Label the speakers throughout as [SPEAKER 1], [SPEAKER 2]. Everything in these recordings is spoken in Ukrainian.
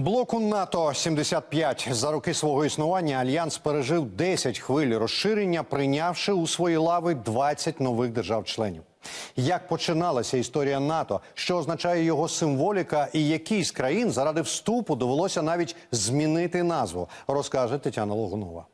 [SPEAKER 1] Блоку НАТО 75 за роки свого існування альянс пережив 10 хвиль розширення, прийнявши у свої лави 20 нових держав-членів. Як починалася історія НАТО, що означає його символіка, і якій з країн заради вступу довелося навіть змінити назву, розкаже Тетяна Логунова.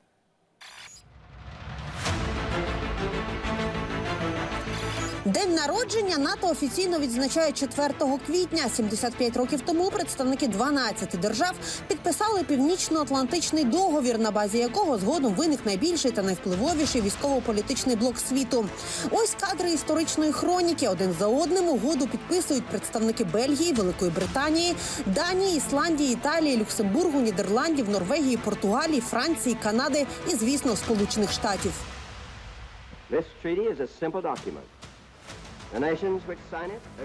[SPEAKER 2] День народження НАТО офіційно відзначає 4 квітня. 75 років тому представники 12 держав підписали північно-атлантичний договір, на базі якого згодом виник найбільший та найвпливовіший військово-політичний блок світу. Ось кадри історичної хроніки. Один за одним угоду підписують представники Бельгії, Великої Британії, Данії, Ісландії, Італії, Люксембургу, Нідерландів, Норвегії, Португалії, Франції, Канади і, звісно, Сполучених Штатів.
[SPEAKER 3] This treaty is a simple document.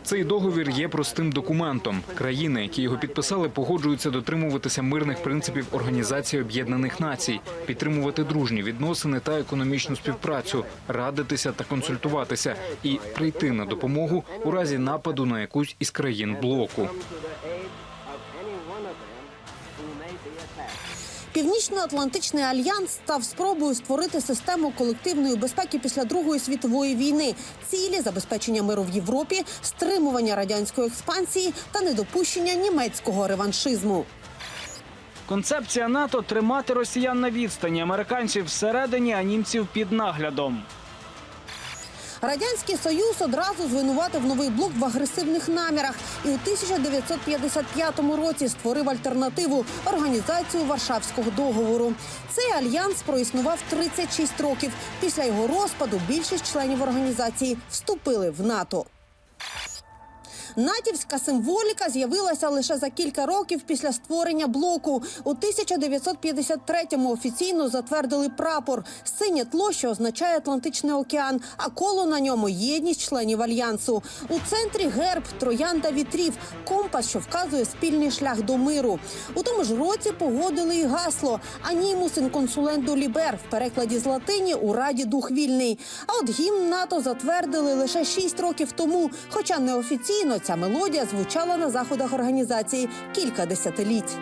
[SPEAKER 4] Цей договір є простим документом. Країни, які його підписали, погоджуються дотримуватися мирних принципів Організації Об'єднаних Націй, підтримувати дружні відносини та економічну співпрацю, радитися та консультуватися і прийти на допомогу у разі нападу на якусь із країн блоку.
[SPEAKER 2] Північно-Атлантичний альянс став спробою створити систему колективної безпеки після Другої світової війни. Цілі забезпечення миру в Європі, стримування радянської експансії та недопущення німецького реваншизму.
[SPEAKER 5] Концепція НАТО тримати росіян на відстані, американців всередині, а німців під наглядом.
[SPEAKER 2] Радянський Союз одразу звинуватив новий блок в агресивних намірах і у 1955 році створив альтернативу організацію Варшавського договору. Цей альянс проіснував 36 років. Після його розпаду більшість членів організації вступили в НАТО. Натівська символіка з'явилася лише за кілька років після створення блоку. У 1953-му офіційно затвердили прапор синє тло, що означає Атлантичний океан, а коло на ньому єдність членів альянсу. У центрі герб троянда вітрів, компас, що вказує спільний шлях до миру. У тому ж році погодили і гасло Анімус інконсуленту лібер в перекладі з латині у раді дух вільний. А от гімн НАТО затвердили лише шість років тому, хоча неофіційно ця мелодія звучала на заходах організації кілька десятиліть.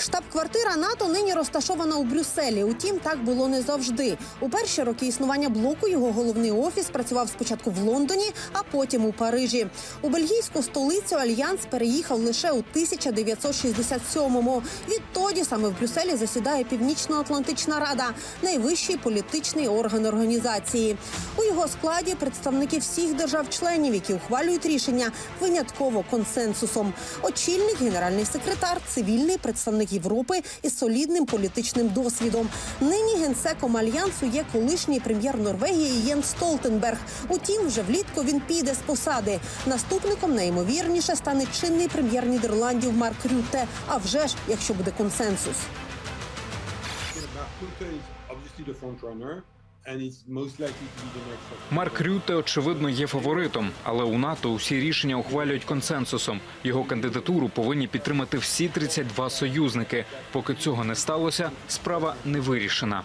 [SPEAKER 2] Штаб-квартира НАТО нині розташована у Брюсселі. Утім, так було не завжди. У перші роки існування блоку його головний офіс працював спочатку в Лондоні, а потім у Парижі. У бельгійську столицю альянс переїхав лише у 1967-му. Відтоді саме в Брюсселі засідає Північно-Атлантична Рада, найвищий політичний орган організації. У його складі представники всіх держав-членів, які ухвалюють рішення винятково консенсусом. Очільник, генеральний секретар, цивільний представник Європи із солідним політичним досвідом. Нині генсеком альянсу є колишній прем'єр Норвегії Єн Столтенберг. Утім, вже влітку він піде з посади. Наступником найімовірніше стане чинний прем'єр Нідерландів Марк Рютте. А вже ж, якщо буде консенсус.
[SPEAKER 4] Марк Рюте, очевидно, є фаворитом, але у НАТО усі рішення ухвалюють консенсусом. Його кандидатуру повинні підтримати всі 32 союзники. Поки цього не сталося, справа не вирішена.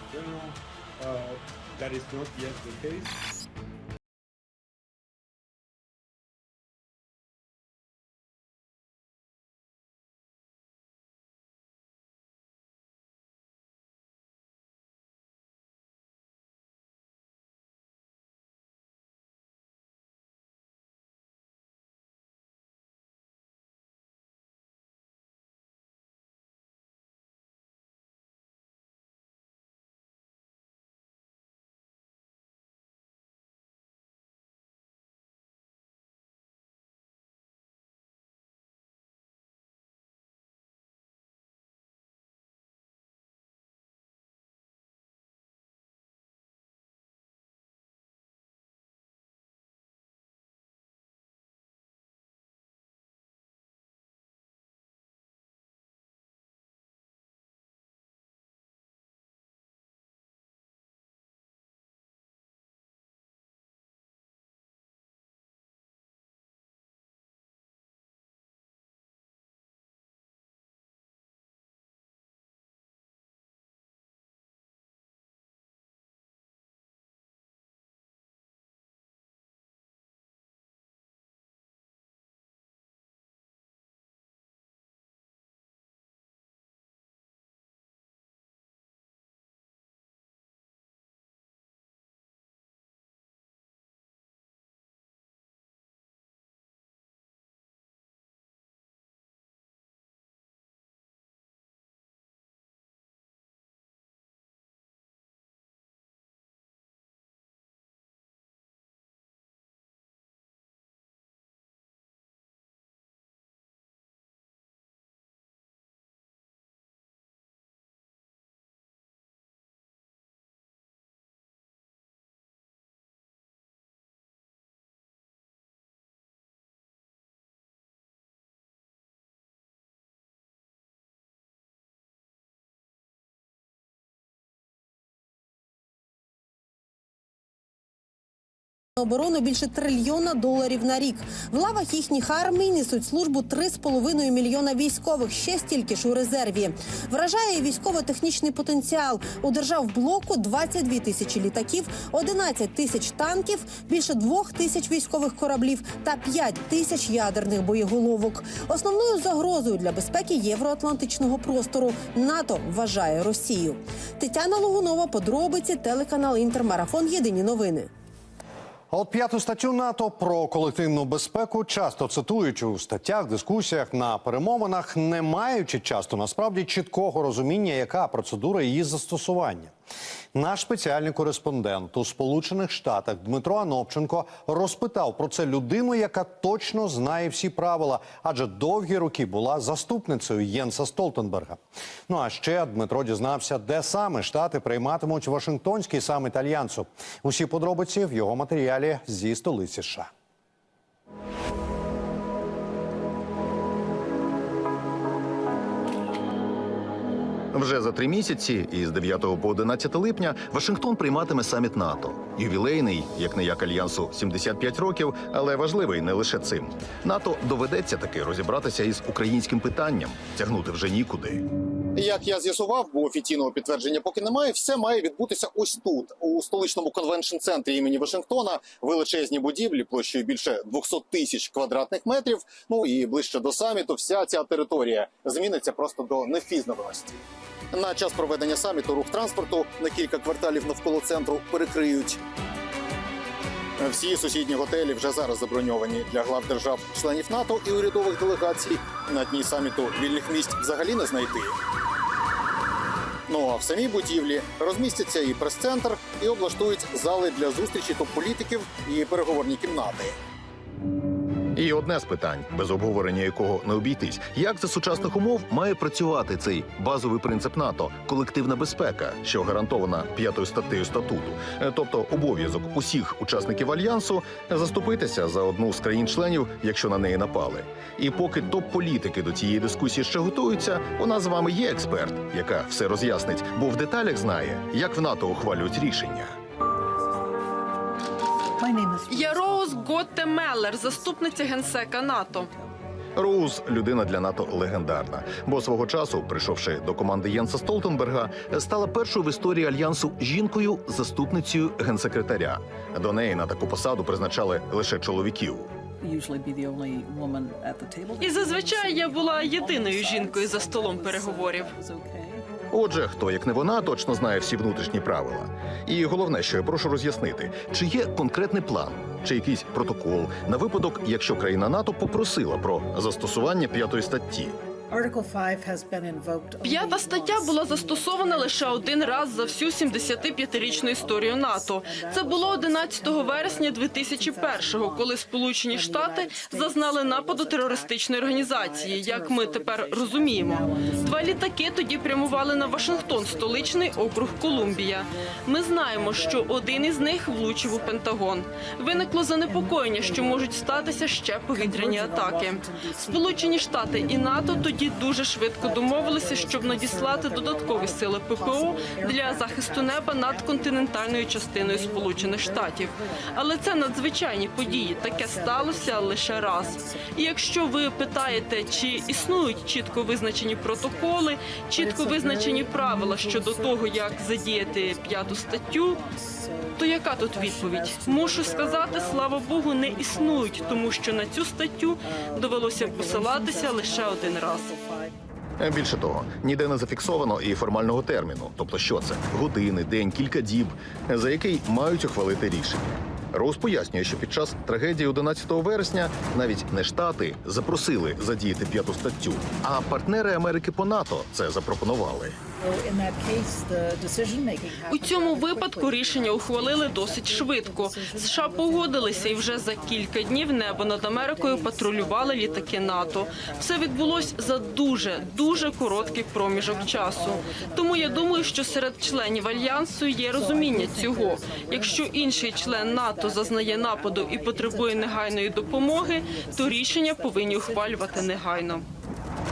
[SPEAKER 2] Оборону більше трильйона доларів на рік. В лавах їхніх армій несуть службу 3,5 мільйона військових, ще стільки ж у резерві. Вражає військово-технічний потенціал. У держав блоку 22 тисячі літаків, 11 тисяч танків, більше 2 тисяч військових кораблів та 5 тисяч ядерних боєголовок. Основною загрозою для безпеки євроатлантичного простору НАТО вважає Росію. Тетяна Логунова, подробиці, телеканал Інтермарафон. Єдині новини.
[SPEAKER 1] А от п'яту статтю НАТО про колективну безпеку часто цитують у статтях, дискусіях на перемовинах, не маючи часто насправді чіткого розуміння, яка процедура її застосування. Наш спеціальний кореспондент у Сполучених Штатах Дмитро Анопченко розпитав про це людину, яка точно знає всі правила, адже довгі роки була заступницею Єнса Столтенберга. Ну а ще Дмитро дізнався, де саме штати прийматимуть Вашингтонський саміт альянсу. Усі подробиці в його матеріалі зі столиці США.
[SPEAKER 6] Вже за три місяці, із 9 по 11 липня, Вашингтон прийматиме саміт НАТО. Ювілейний, як не як альянсу, 75 років, але важливий не лише цим. НАТО доведеться таки розібратися із українським питанням, тягнути вже нікуди.
[SPEAKER 7] Як я з'ясував, бо офіційного підтвердження поки немає, все має відбутися ось тут, у столичному конвеншн-центрі імені Вашингтона, величезні будівлі площею більше 200 тисяч квадратних метрів. Ну і ближче до саміту, вся ця територія зміниться просто до невпізнаваності. На час проведення саміту рух транспорту на кілька кварталів навколо центру перекриють. Всі сусідні готелі вже зараз заброньовані для глав держав, членів НАТО і урядових делегацій. На дні саміту вільних місць взагалі не знайти. Ну а в самій будівлі розмістяться і прес-центр, і облаштують зали для зустрічі топ-політиків і переговорні кімнати.
[SPEAKER 6] І одне з питань, без обговорення якого не обійтись, як за сучасних умов має працювати цей базовий принцип НАТО колективна безпека, що гарантована п'ятою статтею статуту, Е, тобто обов'язок усіх учасників альянсу заступитися за одну з країн-членів, якщо на неї напали. І поки топ-політики до цієї дискусії ще готуються, у нас з вами є експерт, яка все роз'яснить, бо в деталях знає, як в НАТО ухвалюють рішення.
[SPEAKER 8] Я Роуз Готте Меллер, заступниця генсека НАТО.
[SPEAKER 6] Роуз людина для НАТО легендарна, бо свого часу, прийшовши до команди Єнса Столтенберга, стала першою в історії альянсу жінкою заступницею генсекретаря. До неї на таку посаду призначали лише чоловіків.
[SPEAKER 8] І зазвичай я була єдиною жінкою за столом переговорів.
[SPEAKER 6] Отже, хто як не вона, точно знає всі внутрішні правила. І головне, що я прошу роз'яснити, чи є конкретний план, чи якийсь протокол на випадок, якщо країна НАТО попросила про застосування п'ятої статті.
[SPEAKER 9] Article 5 has been invoked only
[SPEAKER 8] П'ята стаття була застосована лише один раз за всю 75-річну історію НАТО. Це було 11 вересня 2001-го, коли Сполучені Штати зазнали нападу терористичної організації, як ми тепер розуміємо. Два літаки тоді прямували на Вашингтон, столичний округ Колумбія. Ми знаємо, що один із них влучив у Пентагон. Виникло занепокоєння, що можуть статися ще повітряні атаки. Сполучені Штати і НАТО тоді дуже швидко домовилися, щоб надіслати додаткові сили ППО для захисту неба над континентальною частиною Сполучених Штатів. Але це надзвичайні події. Таке сталося лише раз. І якщо ви питаєте, чи існують чітко визначені протоколи, чітко визначені правила щодо того, як задіяти п'яту статтю, то яка тут відповідь? Мушу сказати, слава Богу, не існують, тому що на цю статтю довелося посилатися лише один раз.
[SPEAKER 6] Е, Більше того, ніде не зафіксовано і формального терміну, тобто що це години, день, кілька діб, за який мають ухвалити рішення. Роуз пояснює, що під час трагедії 11 вересня навіть не штати запросили задіяти п'яту статтю, а партнери Америки по НАТО це запропонували.
[SPEAKER 8] У цьому випадку рішення ухвалили досить швидко. США погодилися, і вже за кілька днів небо над Америкою патрулювали літаки НАТО. Все відбулось за дуже дуже короткий проміжок часу. Тому я думаю, що серед членів альянсу є розуміння цього. Якщо інший член НАТО зазнає нападу і потребує негайної допомоги, то рішення повинні ухвалювати негайно.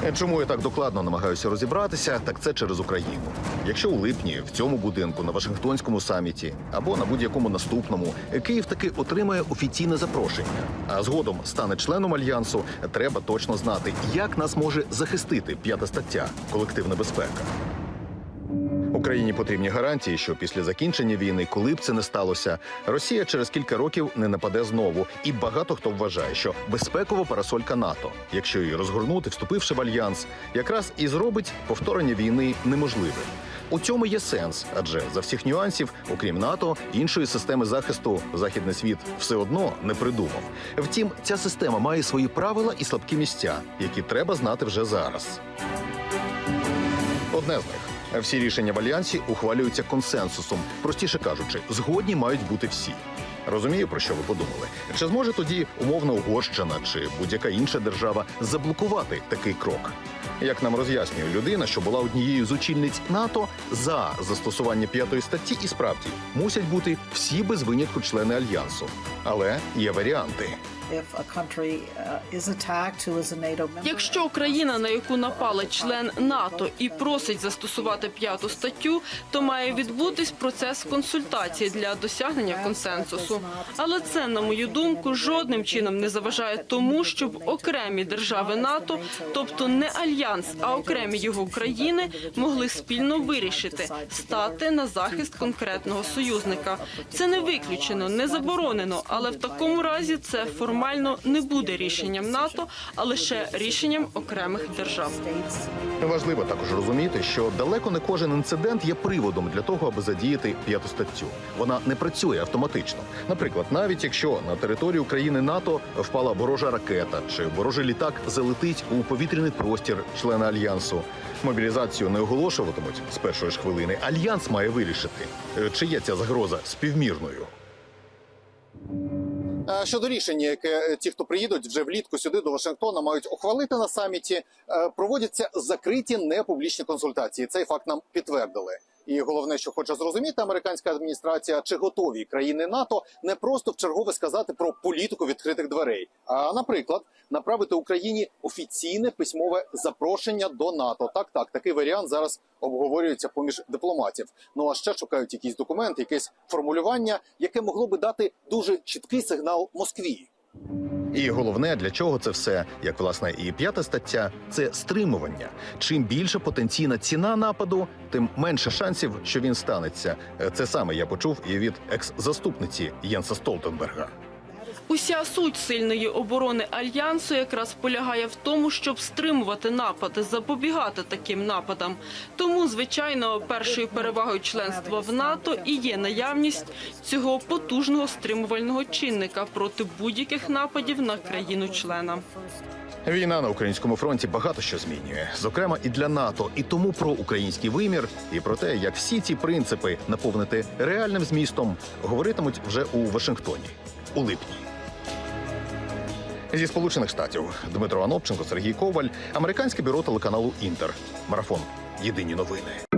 [SPEAKER 6] Е, Чому я так докладно намагаюся розібратися, так це через Україну. Якщо у липні в цьому будинку на Вашингтонському саміті або на будь-якому наступному е, Київ таки отримає офіційне запрошення, а згодом стане членом альянсу, треба точно знати, як нас може захистити п'ята стаття колективна безпека. Україні потрібні гарантії, що після закінчення війни, коли б це не сталося, Росія через кілька років не нападе знову. І багато хто вважає, що безпекова парасолька НАТО, якщо її розгорнути, вступивши в альянс, якраз і зробить повторення війни неможливим. У цьому є сенс, адже за всіх нюансів, окрім НАТО, іншої системи захисту західний світ все одно не придумав. Втім, ця система має свої правила і слабкі місця, які треба знати вже зараз. Одне з них. Всі рішення в альянсі ухвалюються консенсусом. Простіше кажучи, згодні мають бути всі. Розумію, про що ви подумали. Чи зможе тоді умовна Угорщина чи будь-яка інша держава заблокувати такий крок? Як нам роз'яснює людина, що була однією з очільниць НАТО за застосування п'ятої статті, і справді мусять бути всі без винятку члени альянсу. Але є варіанти.
[SPEAKER 9] Uh,
[SPEAKER 8] Якщо країна, на яку напали член НАТО і просить застосувати п'яту статтю, то має відбутись процес консультації для досягнення консенсусу. Але це, на мою думку, жодним чином не заважає тому, щоб окремі держави НАТО, тобто не альянс, а окремі його країни, могли спільно вирішити стати на захист конкретного союзника. Це не виключено, не заборонено, але в такому разі це формально не буде рішенням НАТО, а лише рішенням окремих держав.
[SPEAKER 6] Важливо також розуміти, що далеко не кожен інцидент є приводом для того, аби задіяти п'яту статтю. Вона не працює автоматично. Наприклад, навіть якщо на територію країни НАТО впала ворожа ракета чи ворожий літак залетить у повітряний простір члена альянсу. Мобілізацію не оголошуватимуть з першої ж хвилини. Альянс має вирішити, е, чи є ця загроза співмірною.
[SPEAKER 7] Е, Щодо рішення, яке е, ті, хто приїдуть вже влітку сюди до Вашингтона, мають ухвалити на саміті, е, проводяться закриті непублічні консультації. Цей факт нам підтвердили. І головне, що хоче зрозуміти американська адміністрація, чи готові країни НАТО не просто в чергове сказати про політику відкритих дверей, а наприклад, направити Україні офіційне письмове запрошення до НАТО. Так, так, такий варіант зараз обговорюється поміж дипломатів. Ну а ще шукають якийсь документ, якесь формулювання, яке могло би дати дуже чіткий сигнал Москві.
[SPEAKER 6] І головне, для чого це все, як власне і п'ята стаття, це стримування. Чим більша потенційна ціна нападу, тим менше шансів, що він станеться. Е, Це саме я почув і від екс-заступниці Єнса Столтенберга.
[SPEAKER 8] Уся суть сильної оборони альянсу якраз полягає в тому, щоб стримувати напади, запобігати таким нападам. Тому, звичайно, першою перевагою членства в НАТО і є наявність цього потужного стримувального чинника проти будь-яких нападів на країну-члена.
[SPEAKER 6] Війна на українському фронті багато що змінює, зокрема і для НАТО, і тому про український вимір, і про те, як всі ці принципи наповнити реальним змістом, говоритимуть вже у Вашингтоні у липні. Зі сполучених штатів Дмитро Анопченко, Сергій Коваль, американське бюро телеканалу Інтер. Марафон. Єдині новини.